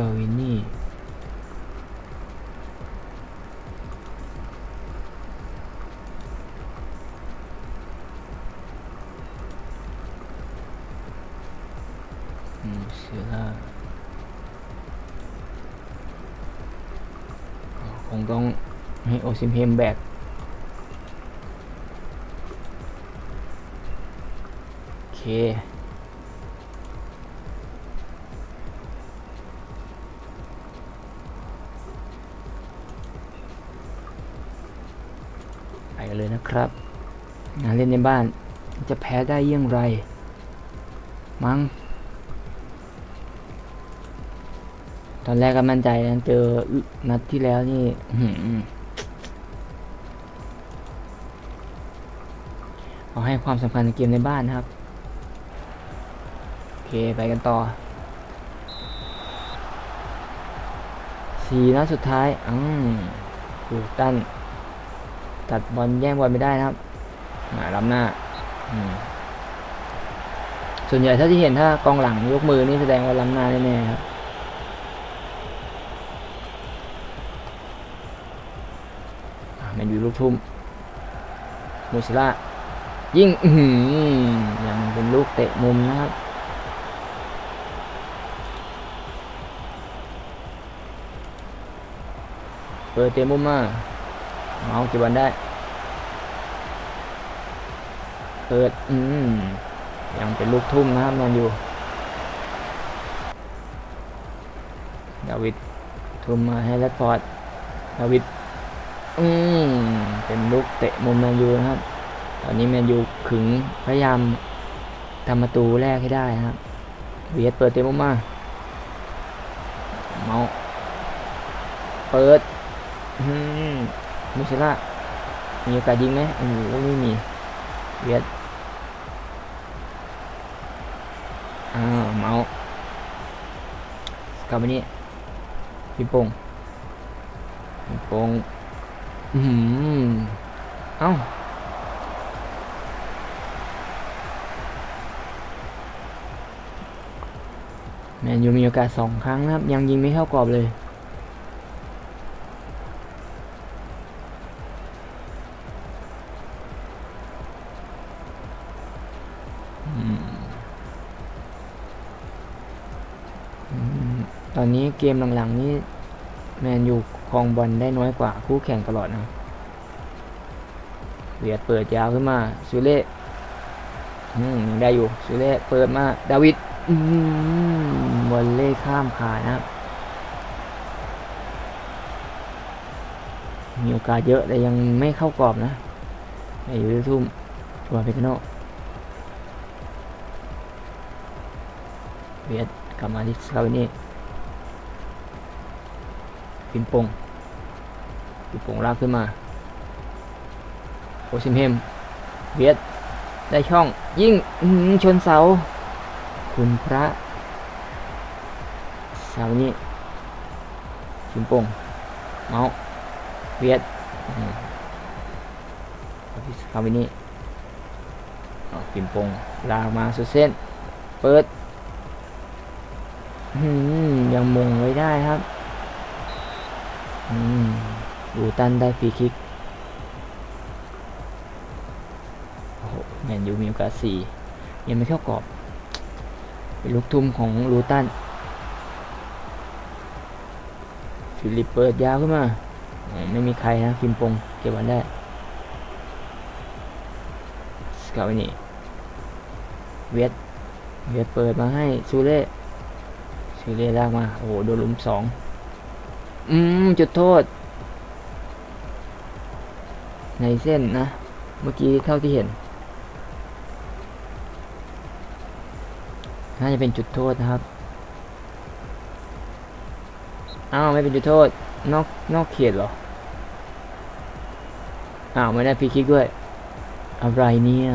กาวินี่อืมเสียล่าคงต้องให้โอซิมเฮมแบก เลยนะครับงานเล่นในบ้านจะแพ้ได้เยี่ยงไร มั้งตอนแรกก็มั่นใจนะเจอนัดที่แล้วนี่อื้อหือเอาให้ความสำคัญเกมในบ้านนะครับ โอเคไปกันต่อสี่นัดสุดท้ายอืมดูตัน ตัดบอลแย่งบอลไม่ได้นะครับมาล้ำหน้า ส่วนใหญ่ถ้าที่เห็นถ้ากองหลังยกมือนี่แสดงว่าล้ำหน้าแน่ๆครับแมนยูลูกทุ่มมูซิล่ายิ่งยังเป็นลูกเตะมุมนะครับเปิดเตะมุมมา เมาส์เก็บบอลได้เปิดอืมยังเป็นลูกทุ่มนะครับแมนยูดาวิดทุ่มมาให้แรดฟอร์ดดาวิดอืมเป็นลูกเตะมุมแมนยูนะครับ ตอนนี้แมนยูขึงพยายามทำประตูแรกให้ได้นะครับเวียดเปิดเต็มมุมมาเมาส์เปิด มุชิล่ามีโอกาสยิงไหมโอ้โหไม่มีเวียดอ้าวเมาส์กลับมานี่พี่โป่งพี่โป่งอืมเอ้าแมนยูมีโอกาสสองครั้งนะครับ ยังยิงไม่เข้ากรอบเลย นี้เกมหลังๆนี้แมนยูครองบอลได้น้อยกว่าคู่แข่งตลอดนะเวียดเปิดยาวขึ้นมาซูเล่ืงได้อยู่ซูเล่เปิดมาดาวิดอบอลเล่ข้ามขานะครับมีโอกาสเยอะแต่ยังไม่เข้ากรอบนะไอ้ยูทุ่มตัวเปกโนเวียดกลับมาที่สกาวนี่ ปินปงปินปงลากขึ้นมาโอซิมเฮมเวียดได้ช่องยิ่งชนเสา คุณพระเสานี้ปินปงเมาเวียดอืมคาวินี่เอาปินปงลากมาสุดเส้น เปิดยังมงไว้ได้ครับ ดูตันได้ฟรีคิกโอ้โหแมนยูมีโอกาสสี่ยังไม่เข้ากรอบเป็นลูกทุ่มของลูตันฟิลิปเปิดยาวขึ้นมา ไม่มีใครนะฟิมปงเก็บบอลได้สกาวนี่เวียดเวียดเปิดมาให้ซูเล่ซูเล่ลากมา โอ้โห โดนลุมสอง อืม จุดโทษ ในเส้นนะ เมื่อกี้เท่าที่เห็นน่าจะเป็นจุดโทษนะครับ อ้าว ไม่เป็นจุดโทษ นอก นอกเขตเหรอ อ้าว ไม่ได้ฟรีคิกด้วย อะไรเนี่ย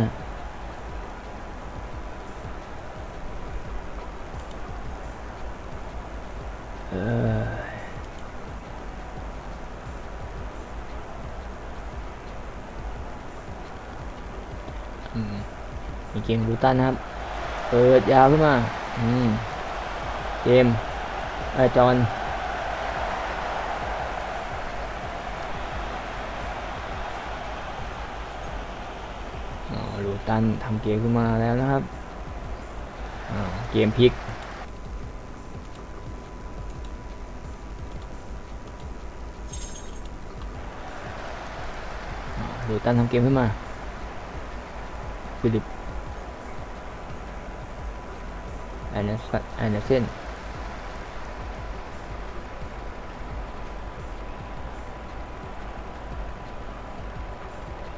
มีเกมรูตันนะครับ เปิดยาวขึ้นมา อืม เกมเอจอนลูตันทำเกมขึ้นมาแล้วนะครับ เกมพลิกลูตันทำเกมขึ้นมา ฟิลิปแอนเดอร์สันแอนเดอร์เซน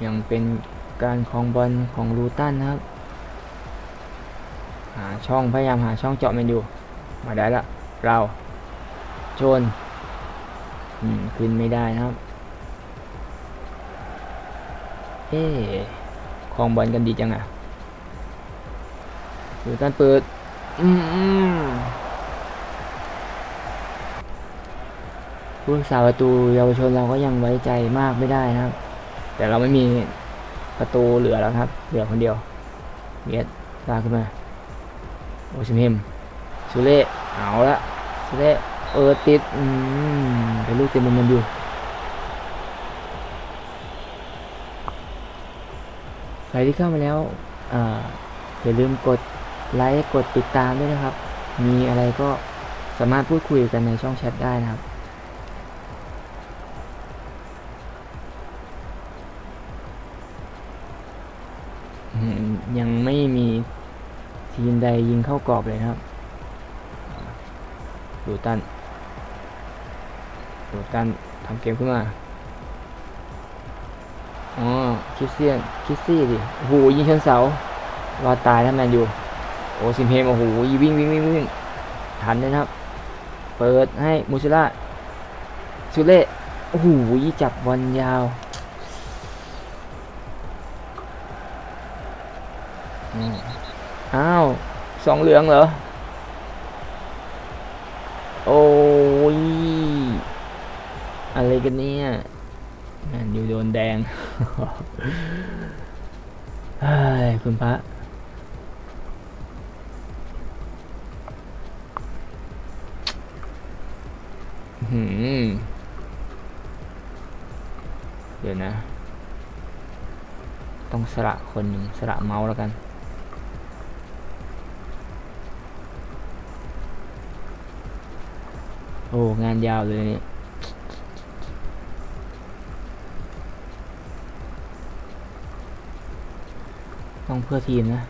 ยังเป็นการคองบอลของลูตันนะครับ หาช่องพยายามหาช่องเจาะมันอยู่ มาได้ละ เราโจนขึ้นไม่ได้นะครับ เอ๊ ครองบอลกันดีจังอะดูการเปิดอืมอืมผู้รักษาประตูเยาวชนเราก็ยังไว้ใจมากไม่ได้นะครับ แต่เราไม่มีประตูเหลือแล้วครับ เหลือคนเดียวเมียดลากขึ้นมา โอชิมเฮมซูเล่เอาละซูเล่เออติด อืมเป็นลูกเต็มมันอยู่ ใค รที่เข้ามาแล้วออย่าลืมกดไลค์กดติดตามด้วยนะครับ มีอะไรก็สามารถพูดคุยกันในช่องแชทได้นะครับ ยังไม่มีทีมใดยิงเข้ากรอบเลยนะครับดูตันดูตันทำเกมขึ้นมา อ๋อคิสเซียนคิสซี่ดิโอ้โหยิงชนเสารอตายแล้วแมนยูโอ้ซิมเฮมโอ้โหวิ่งวิ่งวิ่งวิ่งทันเลยนะครับ เปิดให้มูชิล่าซูเล่โอ้โหจับบอลยาวอ้าวสองเหลืองเหรอ โอ้ย อะไรกันเนี่ย แมนยูโดนแดง เฮ้ยคุณพระหือเดี๋ยวนะ ต้องสละคนหนึ่งสละเมาส์แล้วกันโอ้ งานยาวเลยเนี่ย ต้องเพื่อทีมนะ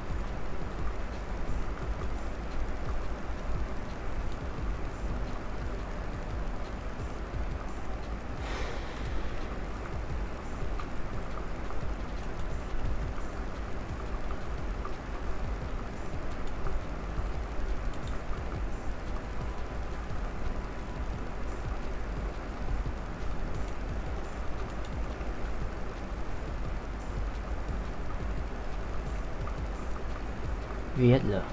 เวียดเหรอ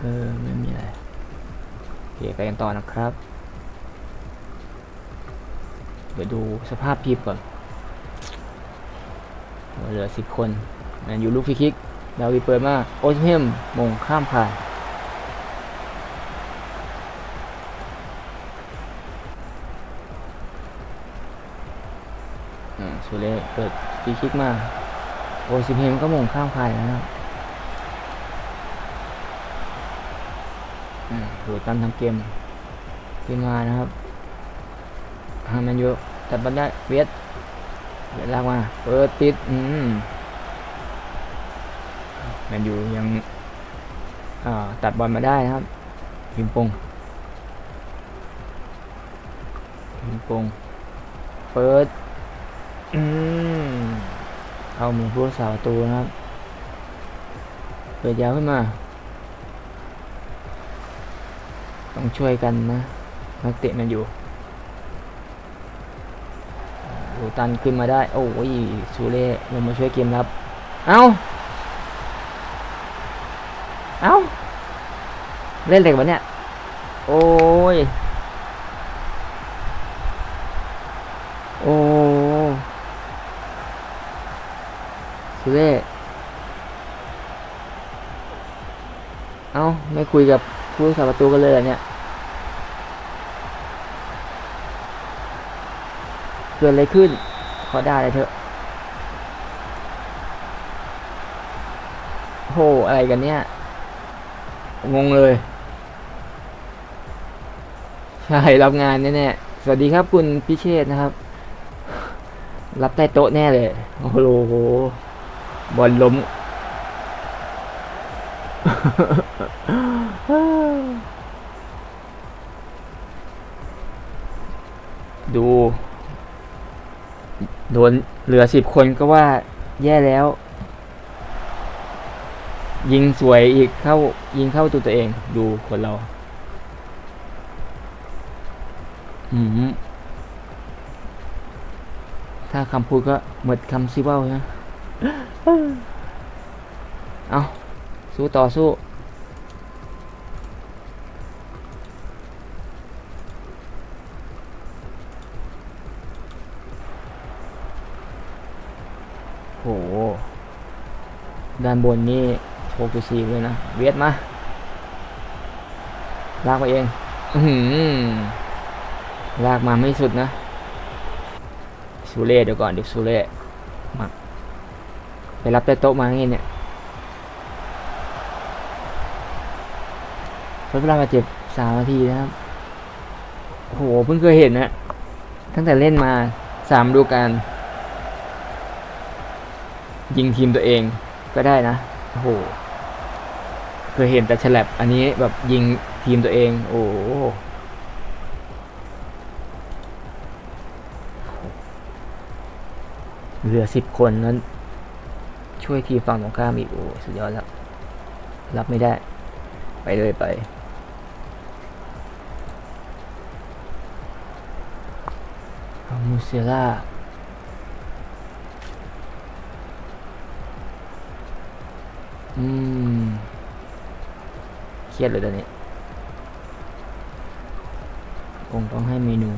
เออไม่มีอะไรโอเคไปกันต่อนะครับ เดี๋ยวดูสภาพทีมก่อนเหลือสิบคน แมนยูลูกฟรีคิก ดาวีเปิดมา โอชิเมมมงข้ามผ่าน อ่าซูเล่เปิดฟรีคิกมาโอซิเพมก็มงข้ามผ่านะครับอ่าดูตันทำเกมขึ้นมานะครับฮาแมนยูจับบอลได้เวียดเวียดลากมาเปิดติดอืมแมนยูยังตัดบอลมาได้นะครับพิมปงพิมปงเปิด อืมเอามือผู้รักษาประตูนะครับ เปิดยาวขึ้นมา ต้องช่วยกันนะ นักเตะมันอยู่ดูตันขึ้นมาได้ โอ้ยซูเล่ลงมาช่วยเกมรับ เอาเอาเล่นเหล็กวะเนี่ย โอ้ย โอ้ อ้ สุเล่เอ้า ไม่คุยกับผู้รักษาประตูกันเลยเหรอเนี่ย เกิดอะไรขึ้น ขอด่าเลยเถอะโหอะไรกันเนี่ย งงเลย ใช่ รับงานแน่ๆสวัสดีครับคุณพิเชษนะครับ รับใต้โต๊ะแน่เลย โอ้โห บอลล้ม ดู โดนเหลือสิบคนก็ว่าแย่แล้ว ยิงสวยอีกเข้า ยิงเข้าตัวตัวเอง ดูคนเรา อืมถ้าคำพูดก็หมดคำซิเว่านะ เอาสู้ต่อสู้ โห ด้านบนนี่โชกตัวซีเลยนะ เวียดมา ลากไปเองอืลากมาไม่สุดนะซูเล่เดี๋ยวก่อนเดี๋ยวซูเล่ รับแต่โต๊ะมาไงเนี่ยใช้เวลาบาดเจ็บสามนาทีนะครับโอ้โหเพิ่งเคยเห็นนะตั้งแต่เล่นมาสามดูกาลยิงทีมตัวเองก็ได้นะโอ้โหเคยเห็นแต่ฉลับอันนี้แบบยิงทีมตัวเอง โอ้โหเหลือสิบคนนั้น ช่วยทีมฝั่งตรงข้ามอีกโอ้สุดยอดแล้ว รับไม่ได้ ไปเลยไป มูเซล่าอืม เครียดเลยตอนนี้คงต้องให้เมนู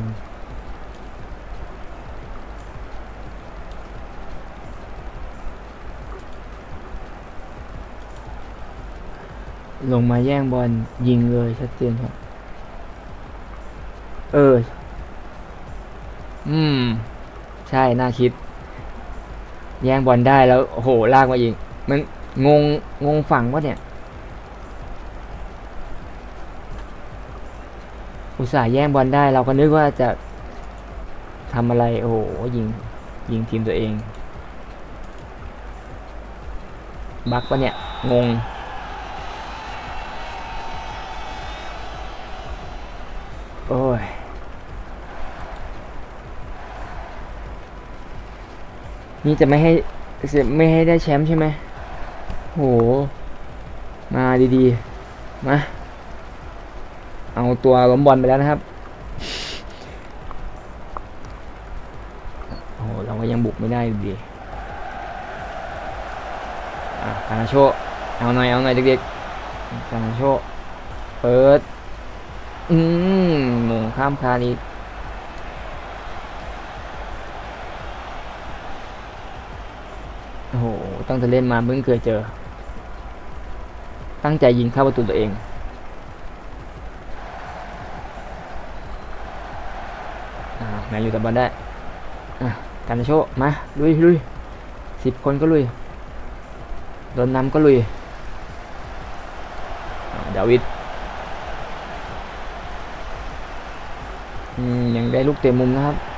ลงมาแย่งบอลยิงเลยชัดเจนครับ เออ อืม ใช่ น่าคิด แย่งบอลได้แล้ว โอ้โห ลากมายิง มันงง งงฝั่งวะเนี่ย อุตส่าห์แย่งบอลได้ เราก็นึกว่าจะทำอะไร โอ้โห ยิง ยิงทีมตัวเอง บักปะเนี่ย งง โอ้ย นี่จะไม่ให้ไม่ให้ได้แชมป์ใช่ไหมโห มาดีๆ มา เอาตัวล้มบอลไปแล้วนะครับโอ้โหเราก็ยังบุกไม่ได้ดีอะกานาโชเอาหน่อย เอาหน่อยเด็กๆกานาโชเปิด อืมหมงข้ามคานอีก โอ้โห ตั้งแต่เล่นมาเพิ่งเคยเจอ ตั้งใจยิงเข้าประตูตัวเองอแมนยูแต่บอลได้กันโชคมา ลุยลุยสิบคนก็ลุย โดนนำก็ลุยดาวิดยังได้ลูกเตะมุมนะครับ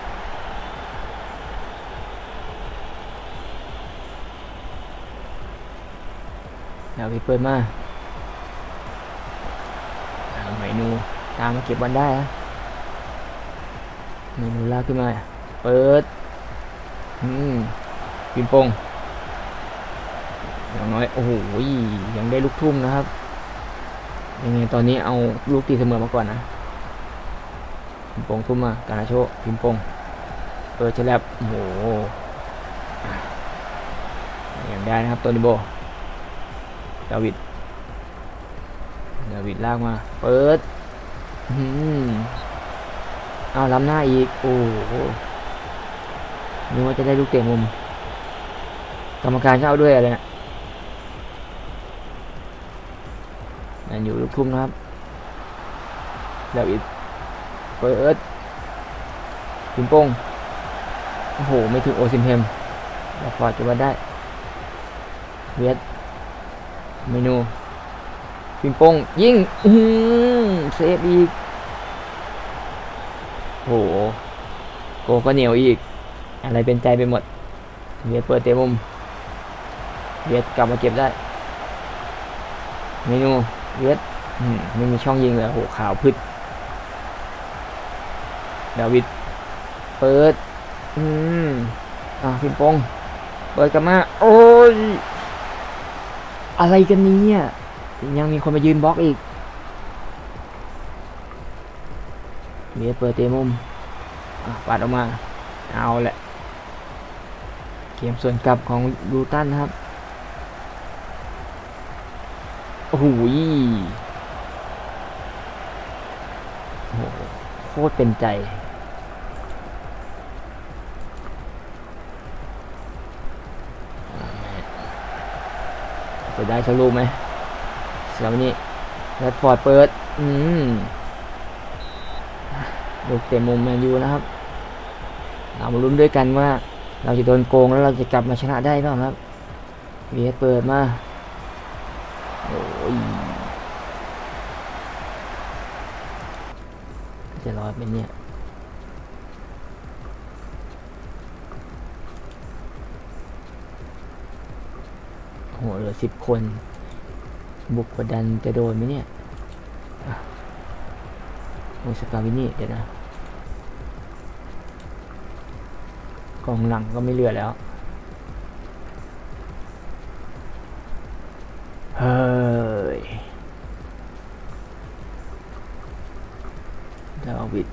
เดี๋ยวไปเปิดมาอ่าเมนูตามมาเก็บบอลได้นะเมนูลากขึ้นมา เปิด อืมปิมโปงอย่างน้อย โอ้โหยังได้ลูกทุ่มนะครับ ยังไงตอนนี้เอาลูกตีเสมอมาก่อนนะพิมโปงทุ่มมาการาโชพิมโปงเปิดเฉลับโอ้โหย่างได้นะครับตัวนิโบ ดาวิดดาวิดลากมา เปิดอืมเอาล้ำหน้าอีก โอ้โหนึกว่าจะได้ลูกเตะมุม กรรมการก็เอาด้วยอะไรนะนั่นอยู่ลูกทุ่มนะครับแล้วอีกเปิดปิงโป้งโอ้โห ไม่ถึงโอซิมเฮมแล้วฟอร์ดจะมาได้เวียด เมนูปิงปงยิงอือหือเซฟอีกโหโกก็เหนียวอีก อะไรเป็นใจไปหมดเวียดเปิดเตะมุมเวียดกลับมาเก็บได้ เมนูเวียดไม่มีช่องยิงเลยโหขาวพึดดาวิดเปิด อืมอะพิมพ์ปงเปิดกลับมา โอ้ย อะไรกันเนี้ยังมีคนมายืนบล็อกอีกเวียเปิดเตะมุมปัดออกมา เอาแหละ เกมส่วนกลับของลูตันครับ โอ้โหโคตรเป็นใจ จะได้สักลูกไหมสำหรับวันนี้แรดฟอร์ดเปิด อืมลูกเตะมุมแมนยูนะครับ เรามาลุ้นด้วยกันว่า เราจะโดนโกงแล้วเราจะกลับมาชนะได้เปล่าครับเวียเปิดมา โอ้ย จะรอดไหมเนี่ย โหเหลือ สิบคน บุกกดดันจะโดนไหมเนี่ยโอสกาวินี่เดี๋ยวนะกองหลังก็ไม่เหลือแล้ว เฮ้ย ดาวิด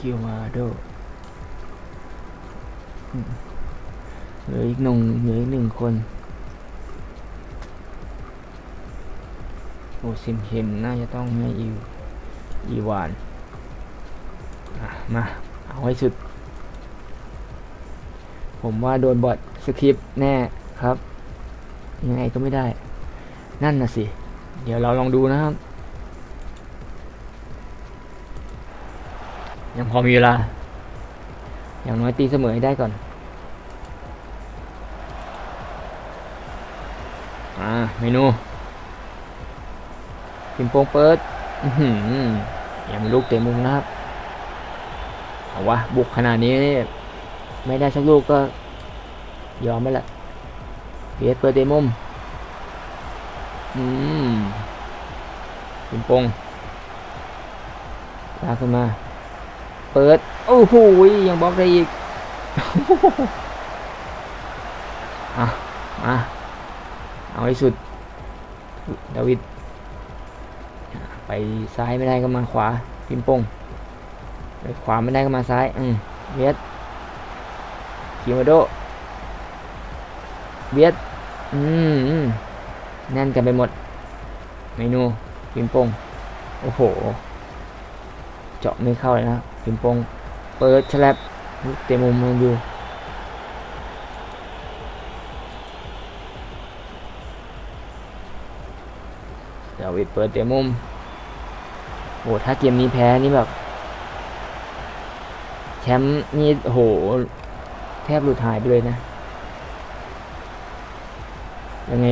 กิวมาโดอืมเหนึ่งเหลืออีกหนึ่งคนโอซิมเข็มน่าจะต้องให้อีอีวานมา เอาให้สุด ผมว่าโดนบอทสคริปต์แน่ครับ ยังไงก็ไม่ได้ นั่นน่ะสิ เดี๋ยวเราลองดูนะครับ ยังพอมีเวลา อย่างน้อยตีเสมอให้ได้ก่อน อ่าเมนูพิมพ์โปงเปิดยังมีลูกเตะมุมนะครับเอาวะบุกขนาดนี้ ไม่ได้สักลูกก็ ยอมไปละเพียเปิดเตะมุมอืมพิมพ์โปงลากขึ้นมา เปิด โอ้โหยังบล็อกได้อีกอะมา เอาให้สุด ดาวิด ไปซ้ายไม่ได้ก็มาขวา พิมพ์ปงไปขวาไม่ได้ก็มาซ้าย อืมเวียดคิมาโดเวียดอืมอืมแน่นกันไปหมด เมนูพิมพ์ปงโอ้โห เจาะไม่เข้าเลยนะพิมพ์ปงเปิดฉลับลูกเต็มมุมมันอยู่ วิดเปิดเต็มมุมโอ้ถ้าเกมนี้แพ้นี่แบบ แชมป์นี่โห แทบหลุดหายไปเลยนะ ยังไง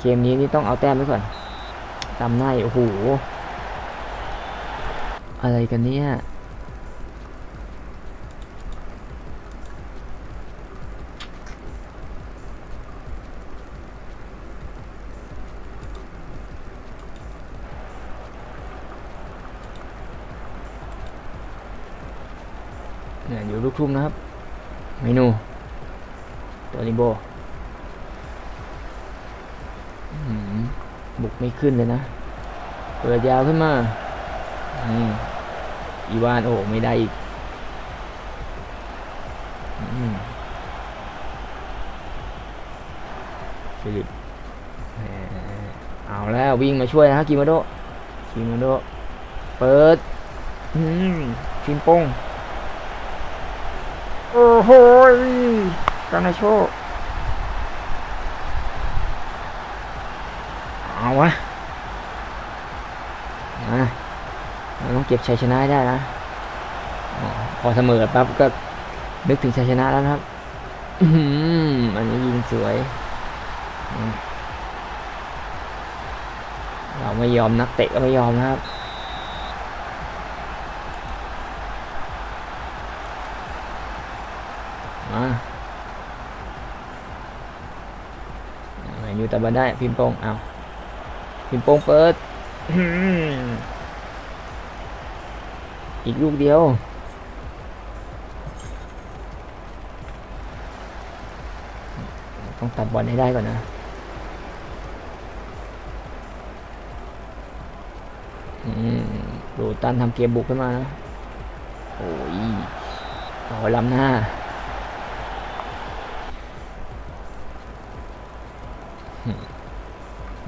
เกมนี้นี่ต้องเอาแต้มไว้ก่อนตามหน้าโอ้โห อะไรกันเนี่ยอยู่ลูกทุ่มนะครับ เมนูตัวลิโบบุกไม่ขึ้นเลยนะ เปิดยาวขึ้นมาอีวานโอ้ไม่ได้อีกฟิลิปเอาแล้ววิ่งมาช่วยนะกิมาโดกิมาโด เปิดอืมฟินโป้ง โอ้โหยกานาโชเอาวะมาเราต้องเก็บชัยชนะได้นะพอเสมอปั๊บก็นึกถึงชัยชนะแล้วนะครับอืมอันนี้ยิงสวย เราไม่ยอมนักเตะก็ไม่ยอมนะครับ มา แมนยูแต่บันได้พิมพ์โป้งเอาพิมพ์โป้งเปิดอีกลูกเดียวต้องตัดบอลให้ได้ก่อนนะอืมดูตันทำเกมบุกขึ้นมานะ โอ้ยโอ้ยล้ำหน้า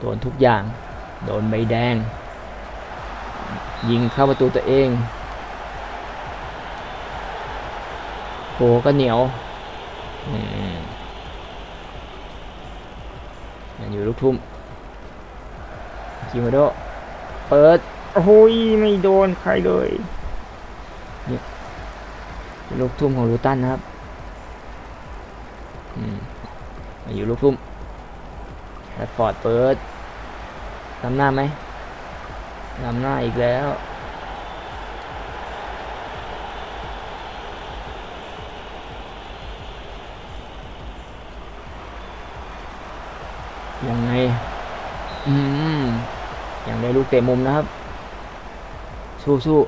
โดนทุกอย่าง โดนใบแดง ยิงเข้าประตูตัวเองโหก็เหนียวอืมยังอยู่ลูกทุ่มคิมาโดเปิดโอ้ยไม่โดนใครเลยนี่ลูกทุ่มของลูตันนะครับอืมมาอยู่ลูกทุ่ม แรดฟอร์ดเปิดนำหน้าไหมนำหน้าอีกแล้วยังไง อืมยังได้ลูกเตะมุมนะครับ สู้สู้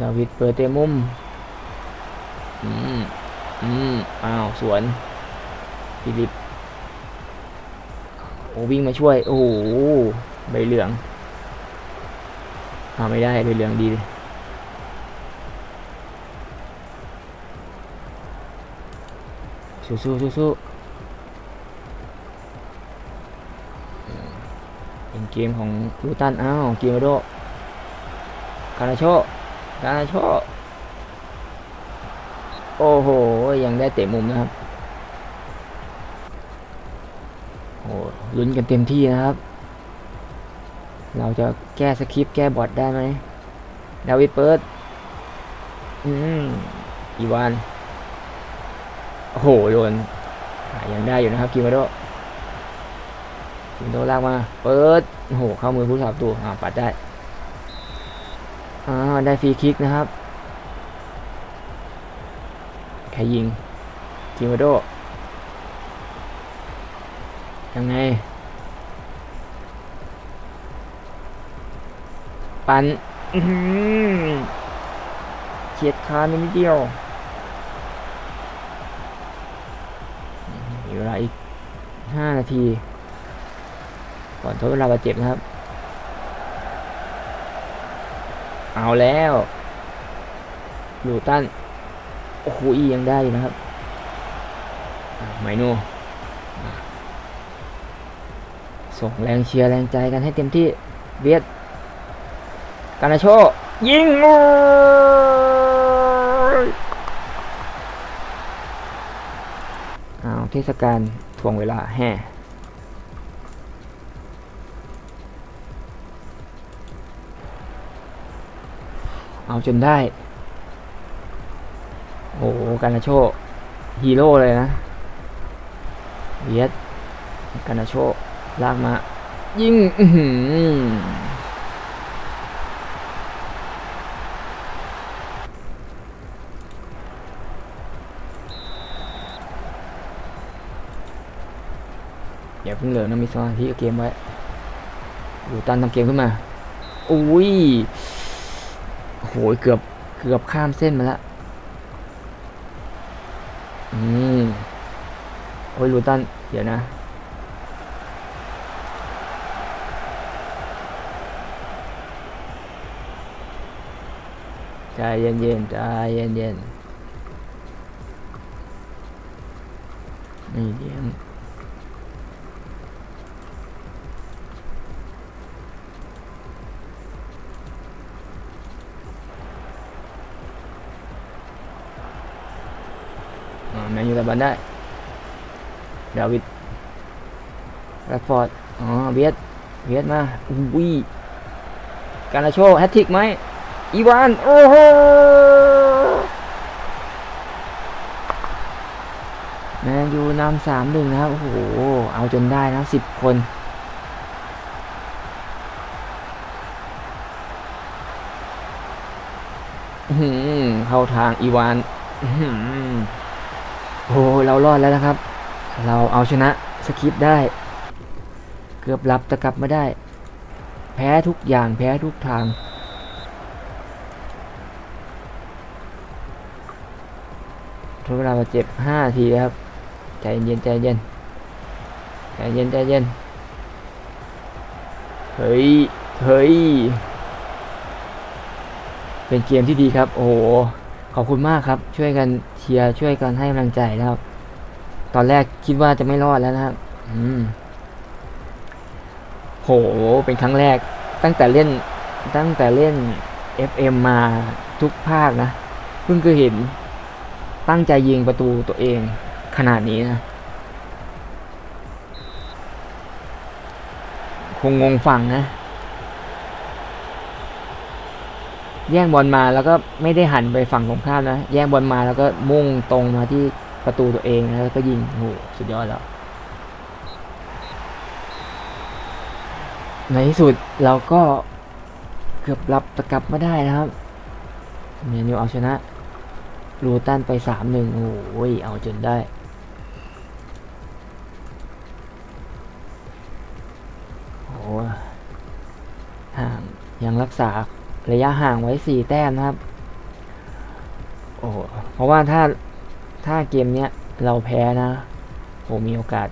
ดาวิดเปิดเตะมุม อืม อืมอ้าวสวนฟิลิปโอ้วิ่งมาช่วย โอ้โหใบเหลืองเอาไม่ได้ใบเหลืองดีเลยสู้สู้สู้สู้เป็นเกมของลูตัน อ้าว เกียร์โดคานาโชคานาโชโอ้โห ยังได้เตะมุมนะครับโอ้ลุ้นกันเต็มที่นะครับ เราจะแก้สคริปต์แก้บอทได้ไหมดาวิดเปิดอืมอีวานโอ้โหโดนยังได้อยู่นะครับกิมาโดกิมาโดลากมา เปิดโอ้โหเข้ามือผู้สาประตูอ่าปัดได้อ่าได้ฟรีคิกนะครับ ใครยิงกิมาโดยังไง ปันเฉียดคานไปนิดเดียวมีเวลาอีกห้านาที ก่อนทดเวลาบาดเจ็บนะครับ เอาแล้วลูตัน โอ้โหอียังได้อยู่นะครับไมโน่ส่งแรงเชียร์แรงใจกันให้เต็มที่เวียดกานาโช ยิงโอ้ยอ้าวเทศกาลทวงเวลาแห่เอาจนได้ อ้โหกานาโชฮีโร่เลยนะเวียดกานาโชลากมา ยิงอย่าเพิ่งเหลือนะมีสมาธิเกมไว้ดูตันทำเกมขึ้นมา อุ้ยโอ้โหเกือบ เกือบข้ามเส้นมาแล้ว วิลูตัน เดี๋ยวนะ ใจเย็นเย็นใจเย็นเย็นนี่เดี๋ยวแมนยูกับบอลได้ ดาวิดแรดฟอร์ด อ๋อ เวียด เวียดมา อุ้ย การาโชแฮตทริกไหม อีวาน โอ้โห แมนยูนำสามหนึ่งนะครับ โอ้โห เอาจนได้นะสิบคนเข้าทางอีวานอื้อหือโอ้เรารอดแล้วนะครับ เราเอาชนะสคริปได้ เกือบรับต่กลับมาได้ แพ้ทุกอย่างแพ้ทุกทาง ทดเวลาบาดเจ็บห้าทีแล้วครับ ใจเย็นใจเย็นใจเย็นใจเย็น เฮ้ย เฮ้ย เป็นเกมที่ดีครับ โอ้โห ขอบคุณมากครับ ช่วยกันเชียร์ ช่วยกันให้กำลังใจนะครับ ตอนแรกคิดว่าจะไม่รอดแล้วนะครับอืมโห เป็นครั้งแรก ตั้งแต่เล่น ตั้งแต่เล่น FM มาทุกภาคนะ เพิ่งเคยเห็น ตั้งใจยิงประตูตัวเองขนาดนี้นะ คงงงฝั่งนะ แย่งบอลมาแล้วก็ไม่ได้หันไปฝั่งตรงข้ามนะ แย่งบอลมาแล้วก็มุ่งตรงมาที่ ประตูตัวเองนะแล้วก็ยิงโหสุดยอดแล้ว ในที่สุดเราก็เกือบรับตะกลับมาได้นะครับเมนูเอาชนะลูตันไปสามหนึ่งโอ้ยเอาจนได้โอ้ห่างยังรักษาระยะห่างไว้สี่แต้มนะครับ โอ้เพราะว่าถ้า ถ้าเกมเนี้ยเราแพ้นะ ผมมีโอกาส